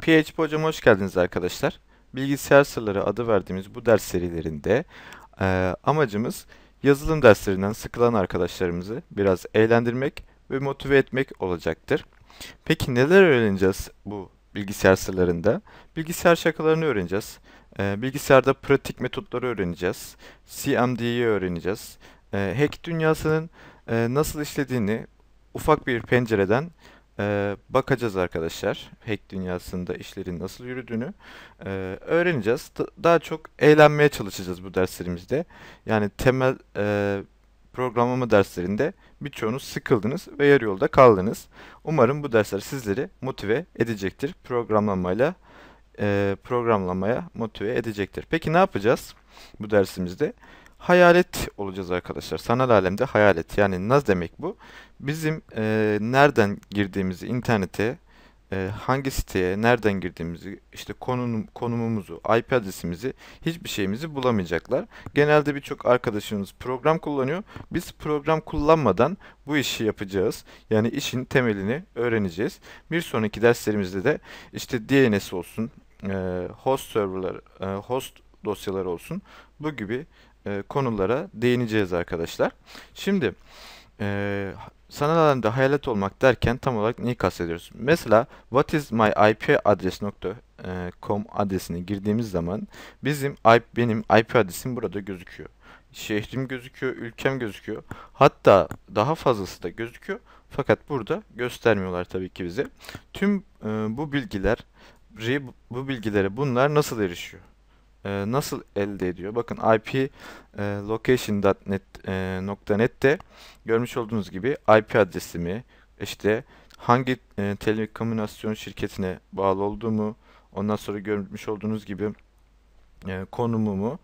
PHP Hocam hoş geldiniz arkadaşlar. Bilgisayar sırları adı verdiğimiz bu ders serilerinde e, amacımız yazılım derslerinden sıkılan arkadaşlarımızı biraz eğlendirmek ve motive etmek olacaktır. Peki neler öğreneceğiz bu bilgisayar sırlarında? Bilgisayar şakalarını öğreneceğiz. E, bilgisayarda pratik metotları öğreneceğiz. CMD'yi öğreneceğiz. E, hack dünyasının e, nasıl işlediğini ufak bir pencereden ee, bakacağız arkadaşlar. Hack dünyasında işlerin nasıl yürüdüğünü ee, öğreneceğiz. Da- daha çok eğlenmeye çalışacağız bu derslerimizde. Yani temel e, programlama derslerinde birçoğunuz sıkıldınız ve yarı yolda kaldınız. Umarım bu dersler sizleri motive edecektir. Programlamayla e, programlamaya motive edecektir. Peki ne yapacağız bu dersimizde? Hayalet olacağız arkadaşlar. Sanal alemde hayalet. Yani nasıl demek bu? Bizim e, nereden girdiğimizi internete, e, hangi siteye, nereden girdiğimizi, işte konum, konumumuzu, IP adresimizi, hiçbir şeyimizi bulamayacaklar. Genelde birçok arkadaşımız program kullanıyor. Biz program kullanmadan bu işi yapacağız. Yani işin temelini öğreneceğiz. Bir sonraki derslerimizde de işte DNS olsun, e, host serverlar, e, host dosyaları olsun. Bu gibi e, konulara değineceğiz arkadaşlar. Şimdi e, sanal alemde hayalet olmak derken tam olarak neyi kastediyoruz? Mesela what is my IP adres.com adresine girdiğimiz zaman bizim IP, benim IP adresim burada gözüküyor. Şehrim gözüküyor, ülkem gözüküyor. Hatta daha fazlası da gözüküyor. Fakat burada göstermiyorlar tabii ki bize. Tüm e, bu bilgiler bu bilgilere bunlar nasıl erişiyor? E, nasıl elde ediyor? Bakın IP e, location.net e, görmüş olduğunuz gibi IP adresimi işte hangi e, telekomünikasyon şirketine bağlı olduğumu ondan sonra görmüş olduğunuz gibi e, konumumu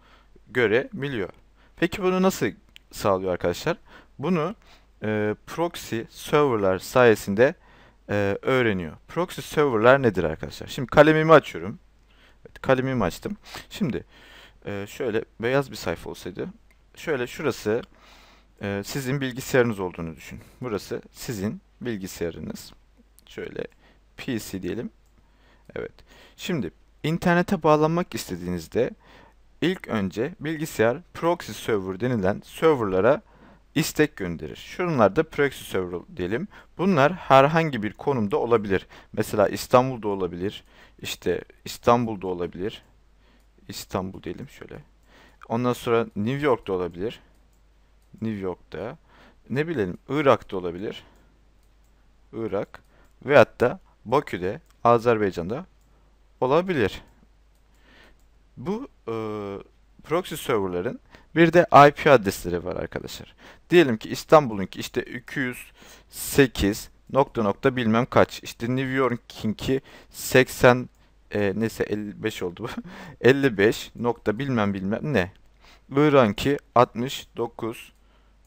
görebiliyor. Peki bunu nasıl sağlıyor arkadaşlar? Bunu e, proxy serverlar sayesinde e, öğreniyor. Proxy serverlar nedir arkadaşlar? Şimdi kalemimi açıyorum. Kalemimi açtım. Şimdi e, şöyle beyaz bir sayfa olsaydı. Şöyle şurası e, sizin bilgisayarınız olduğunu düşün. Burası sizin bilgisayarınız. Şöyle PC diyelim. Evet. Şimdi internete bağlanmak istediğinizde ilk önce bilgisayar proxy server denilen serverlara istek gönderir. Şunlar da proxy server diyelim. Bunlar herhangi bir konumda olabilir. Mesela İstanbul'da olabilir. İşte İstanbul'da olabilir. İstanbul diyelim şöyle. Ondan sonra New York'ta olabilir. New York'ta. Ne bilelim Irak'ta olabilir. Irak. Ve hatta Bakü'de, Azerbaycan'da olabilir. Bu e, proxy serverların bir de IP adresleri var arkadaşlar. Diyelim ki İstanbul'unki işte 208 nokta nokta bilmem kaç. İşte New York'inki 80 e, neyse 55 oldu bu. 55 nokta bilmem bilmem ne. Irak'ınki 69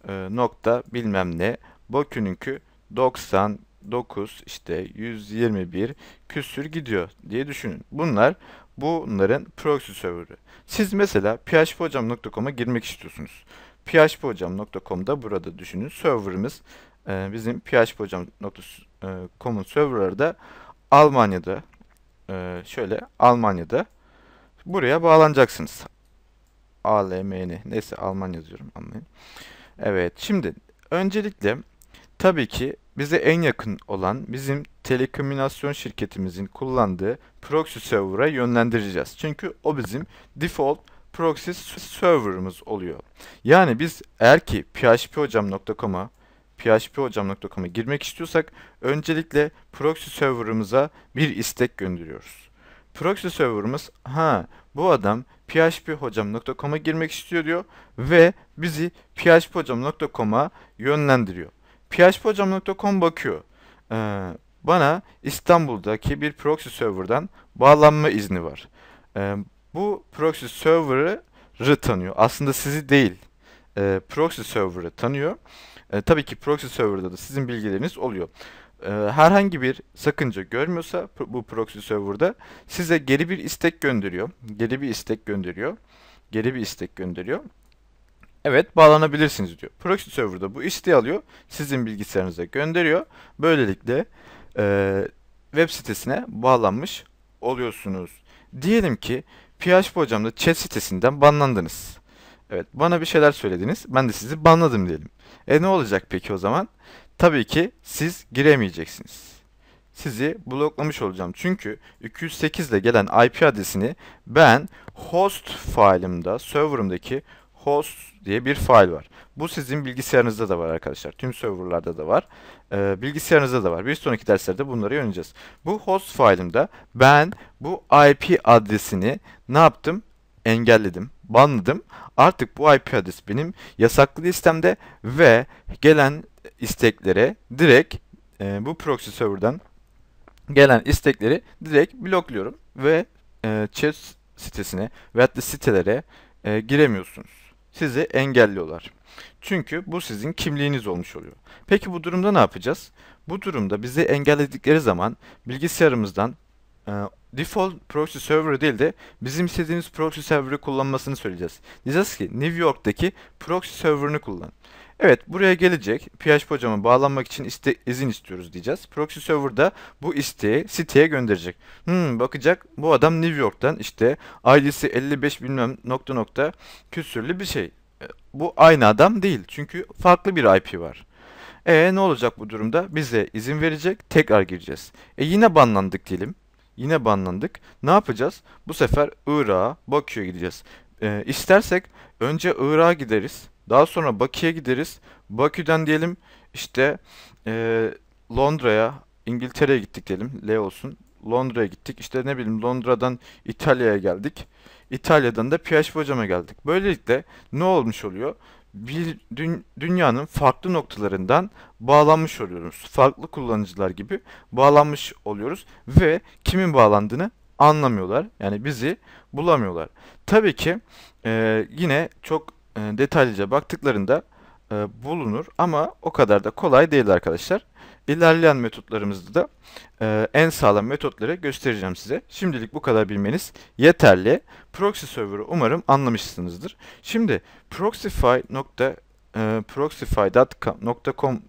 e, nokta bilmem ne. Bakü'nünki 99 işte 121 küsür gidiyor diye düşünün. Bunlar bunların proxy serverı. Siz mesela phphocam.com'a girmek istiyorsunuz. phphocam.com'da burada düşünün. Serverımız e, bizim phphocam.com'un serverları da Almanya'da e, şöyle Almanya'da buraya bağlanacaksınız. ALMN neyse Alman yazıyorum. Almanya. Evet şimdi öncelikle tabii ki bize en yakın olan bizim telekomünikasyon şirketimizin kullandığı proxy server'a yönlendireceğiz. Çünkü o bizim default proxy server'ımız oluyor. Yani biz eğer ki phphocam.com'a phphocam.com'a girmek istiyorsak öncelikle proxy server'ımıza bir istek gönderiyoruz. Proxy server'ımız ha bu adam phphocam.com'a girmek istiyor diyor ve bizi phphocam.com'a yönlendiriyor. phphocam.com bakıyor. Ee, bana İstanbul'daki bir proxy server'dan bağlanma izni var. Ee, bu proxy server'ı tanıyor. Aslında sizi değil. E, proxy server'ı tanıyor. E, tabii ki proxy server'da da sizin bilgileriniz oluyor. E, herhangi bir sakınca görmüyorsa bu proxy server'da size geri bir istek gönderiyor. Geri bir istek gönderiyor. Geri bir istek gönderiyor. Evet bağlanabilirsiniz diyor. Proxy server'da bu isteği alıyor. Sizin bilgisayarınıza gönderiyor. Böylelikle e, web sitesine bağlanmış oluyorsunuz. Diyelim ki PHP hocamda chat sitesinden banlandınız. Evet, bana bir şeyler söylediniz. Ben de sizi banladım diyelim. E ne olacak peki o zaman? Tabii ki siz giremeyeceksiniz. Sizi bloklamış olacağım. Çünkü 208 ile gelen IP adresini ben host file'ımda, server'ımdaki host diye bir file var. Bu sizin bilgisayarınızda da var arkadaşlar. Tüm serverlarda da var. Ee, bilgisayarınızda da var. Bir sonraki derslerde bunları öğreneceğiz. Bu host file'ımda ben bu IP adresini ne yaptım? Engelledim, banladım. Artık bu IP adresi benim yasaklı listemde ve gelen isteklere direkt e, bu proxy server'dan gelen istekleri direkt blokluyorum ve e, chat sitesine veyahut da sitelere e, giremiyorsunuz. Sizi engelliyorlar. Çünkü bu sizin kimliğiniz olmuş oluyor. Peki bu durumda ne yapacağız? Bu durumda bizi engelledikleri zaman bilgisayarımızdan default proxy server değil de bizim istediğimiz proxy server'ı kullanmasını söyleyeceğiz. Diyeceğiz ki New York'taki proxy server'ını kullan. Evet buraya gelecek. PHP hocama bağlanmak için iste, izin istiyoruz diyeceğiz. Proxy server da bu isteği siteye gönderecek. Hmm, bakacak bu adam New York'tan işte ID'si 55 bilmem nokta nokta küsürlü bir şey. E, bu aynı adam değil. Çünkü farklı bir IP var. E ne olacak bu durumda? Bize izin verecek. Tekrar gireceğiz. E yine banlandık diyelim. Yine banlandık. Ne yapacağız? Bu sefer Irak'a, Bakü'ye gideceğiz. E, istersek önce Irak'a gideriz. Daha sonra Bakü'ye gideriz. Bakü'den diyelim işte e, Londra'ya, İngiltere'ye gittik diyelim. L olsun. Londra'ya gittik. İşte ne bileyim Londra'dan İtalya'ya geldik. İtalya'dan da PHP hocama geldik. Böylelikle ne olmuş oluyor? Bir dü dünyanın farklı noktalarından bağlanmış oluyoruz. Farklı kullanıcılar gibi bağlanmış oluyoruz ve kimin bağlandığını anlamıyorlar. Yani bizi bulamıyorlar. Tabii ki e, yine çok e, detaylıca baktıklarında e, bulunur ama o kadar da kolay değil arkadaşlar. İlerleyen metotlarımızda da e, en sağlam metotları göstereceğim size. Şimdilik bu kadar bilmeniz yeterli. Proxy server'ı umarım anlamışsınızdır. Şimdi nokta e,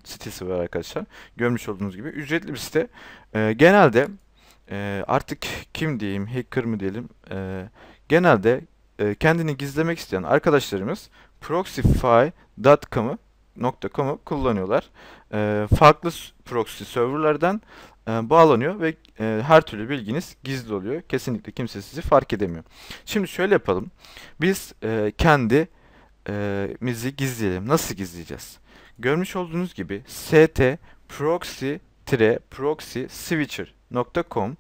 sitesi var arkadaşlar. Görmüş olduğunuz gibi ücretli bir site. E, genelde e, artık kim diyeyim, hacker mı diyelim, e, genelde e, kendini gizlemek isteyen arkadaşlarımız proxify.com'u .com'u kullanıyorlar. E, farklı proxy serverlardan e, bağlanıyor ve e, her türlü bilginiz gizli oluyor. Kesinlikle kimse sizi fark edemiyor. Şimdi şöyle yapalım. Biz e, kendi e, mizi gizleyelim. Nasıl gizleyeceğiz? Görmüş olduğunuz gibi st proxy-proxy switcher.com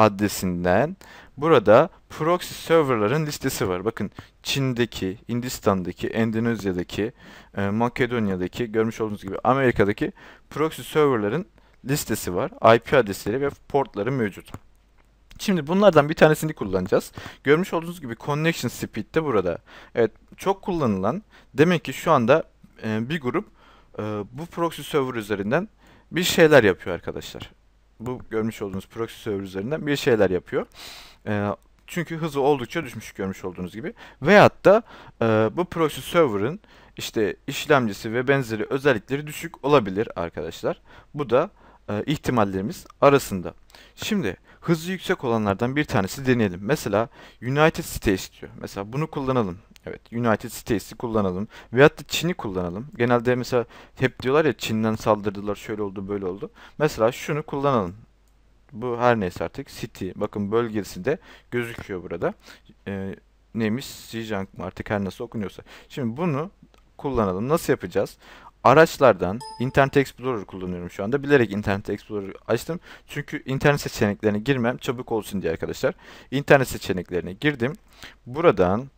adresinden burada proxy serverların listesi var. Bakın Çin'deki, Hindistan'daki, Endonezya'daki, e, Makedonya'daki, görmüş olduğunuz gibi Amerika'daki proxy serverların listesi var. IP adresleri ve portları mevcut. Şimdi bunlardan bir tanesini kullanacağız. Görmüş olduğunuz gibi connection speed de burada. Evet çok kullanılan demek ki şu anda e, bir grup e, bu proxy server üzerinden bir şeyler yapıyor arkadaşlar bu görmüş olduğunuz proxy server üzerinden bir şeyler yapıyor. E, çünkü hızı oldukça düşmüş görmüş olduğunuz gibi. Veyahut da e, bu proxy server'ın işte işlemcisi ve benzeri özellikleri düşük olabilir arkadaşlar. Bu da e, ihtimallerimiz arasında. Şimdi hızı yüksek olanlardan bir tanesi deneyelim. Mesela United States diyor. Mesela bunu kullanalım. Evet, United States'i kullanalım. Veyahut da Çin'i kullanalım. Genelde mesela hep diyorlar ya Çin'den saldırdılar, şöyle oldu, böyle oldu. Mesela şunu kullanalım. Bu her neyse artık City. Bakın bölgesi de gözüküyor burada. Ee, neymiş? Xinjiang mı artık her nasıl okunuyorsa. Şimdi bunu kullanalım. Nasıl yapacağız? Araçlardan Internet Explorer kullanıyorum şu anda. Bilerek Internet Explorer açtım. Çünkü internet seçeneklerine girmem çabuk olsun diye arkadaşlar. İnternet seçeneklerine girdim. Buradan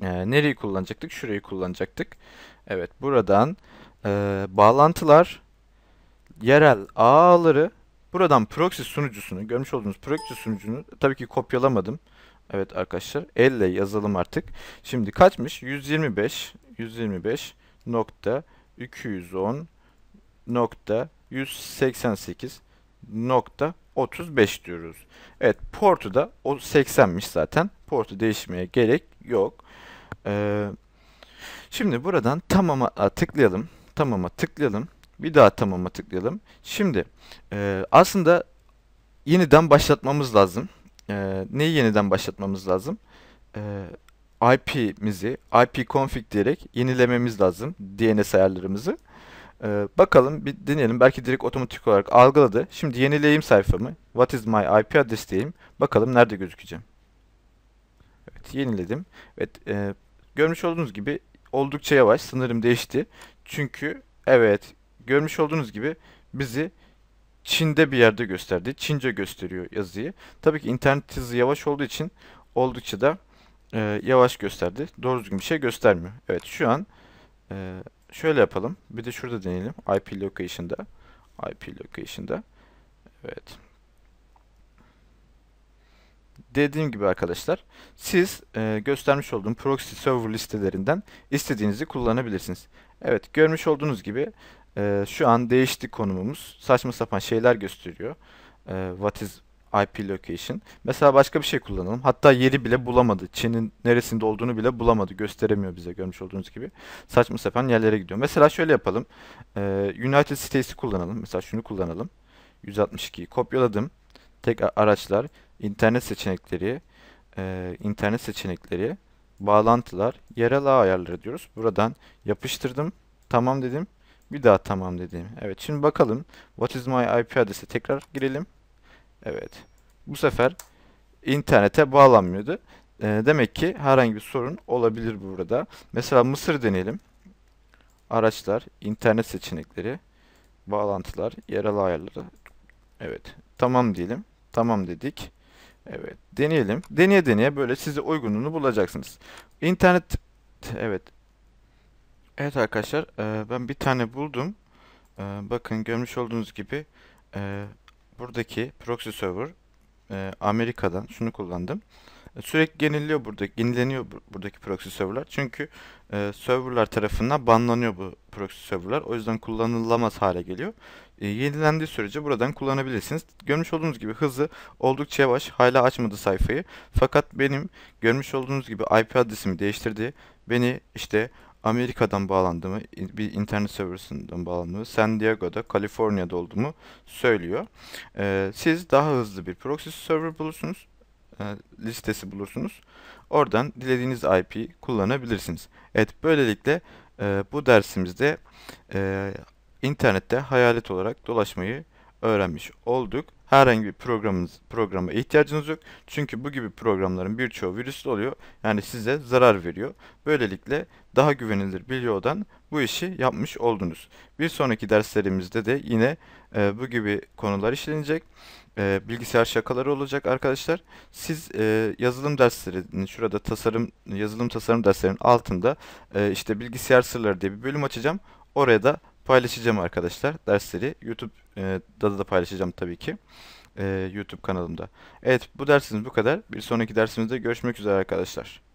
e, nereyi kullanacaktık? Şurayı kullanacaktık. Evet buradan e, bağlantılar yerel ağları buradan proxy sunucusunu görmüş olduğunuz proxy sunucunu tabii ki kopyalamadım. Evet arkadaşlar elle yazalım artık. Şimdi kaçmış? 125 125 nokta 210 nokta 188 nokta 35 diyoruz. Evet portu da o 80'miş zaten. Portu değişmeye gerek yok. Ee, şimdi buradan tamama tıklayalım. Tamama tıklayalım. Bir daha tamama tıklayalım. Şimdi e, aslında yeniden başlatmamız lazım. e, neyi yeniden başlatmamız lazım? E, IP'mizi ipconfig diyerek yenilememiz lazım DNS ayarlarımızı. E, bakalım bir deneyelim. Belki direkt otomatik olarak algıladı. Şimdi yenileyeyim sayfamı. What is my IP address diyeyim. Bakalım nerede gözükeceğim. Evet yeniledim. Evet e, görmüş olduğunuz gibi oldukça yavaş. Sınırım değişti. Çünkü evet görmüş olduğunuz gibi bizi Çin'de bir yerde gösterdi. Çince gösteriyor yazıyı. Tabii ki internet hızı yavaş olduğu için oldukça da e, yavaş gösterdi. Doğru düzgün bir şey göstermiyor. Evet şu an e, şöyle yapalım. Bir de şurada deneyelim. IP location'da. IP location'da. Evet. Dediğim gibi arkadaşlar siz e, göstermiş olduğum proxy server listelerinden istediğinizi kullanabilirsiniz. Evet görmüş olduğunuz gibi e, şu an değişti konumumuz. Saçma sapan şeyler gösteriyor. E, what is IP location. Mesela başka bir şey kullanalım. Hatta yeri bile bulamadı. Çin'in neresinde olduğunu bile bulamadı. Gösteremiyor bize görmüş olduğunuz gibi. Saçma sapan yerlere gidiyor. Mesela şöyle yapalım. E, United States'i kullanalım. Mesela şunu kullanalım. 162'yi kopyaladım. Tek araçlar, internet seçenekleri, e, internet seçenekleri, bağlantılar, yerel ağ ayarları diyoruz. Buradan yapıştırdım. Tamam dedim. Bir daha tamam dedim. Evet şimdi bakalım. What is my IP adresi tekrar girelim. Evet. Bu sefer internete bağlanmıyordu. E, demek ki herhangi bir sorun olabilir burada. Mesela Mısır deneyelim. Araçlar, internet seçenekleri, bağlantılar, yerel ayarları. Evet. Tamam diyelim. Tamam dedik. Evet. Deneyelim. Deneye deneye böyle size uygunluğunu bulacaksınız. İnternet evet. Evet arkadaşlar e, ben bir tane buldum. E, bakın görmüş olduğunuz gibi e, buradaki proxy server e, Amerika'dan şunu kullandım. E, sürekli yeniliyor burada, yenileniyor buradaki proxy serverlar. Çünkü e, serverlar tarafından banlanıyor bu proxy serverlar. O yüzden kullanılamaz hale geliyor. E, yenilendiği sürece buradan kullanabilirsiniz. Görmüş olduğunuz gibi hızı oldukça yavaş. Hala açmadı sayfayı. Fakat benim görmüş olduğunuz gibi IP adresimi değiştirdi. Beni işte Amerika'dan bağlandığımı, bir internet serverından bağlandığımı, San Diego'da, Kaliforniya'da olduğumu söylüyor. Ee, siz daha hızlı bir proxy server bulursunuz, e, listesi bulursunuz. Oradan dilediğiniz IP kullanabilirsiniz. Evet, böylelikle e, bu dersimizde e, internette hayalet olarak dolaşmayı öğrenmiş olduk. Herhangi bir programınız, programa ihtiyacınız yok. Çünkü bu gibi programların birçoğu virüslü oluyor. Yani size zarar veriyor. Böylelikle daha güvenilir bir yoldan bu işi yapmış oldunuz. Bir sonraki derslerimizde de yine e, bu gibi konular işlenecek. E, bilgisayar şakaları olacak arkadaşlar. Siz e, yazılım derslerinin şurada tasarım yazılım tasarım derslerinin altında e, işte bilgisayar sırları diye bir bölüm açacağım. Oraya da paylaşacağım arkadaşlar dersleri. YouTube'da da paylaşacağım tabii ki. YouTube kanalımda. Evet bu dersimiz bu kadar. Bir sonraki dersimizde görüşmek üzere arkadaşlar.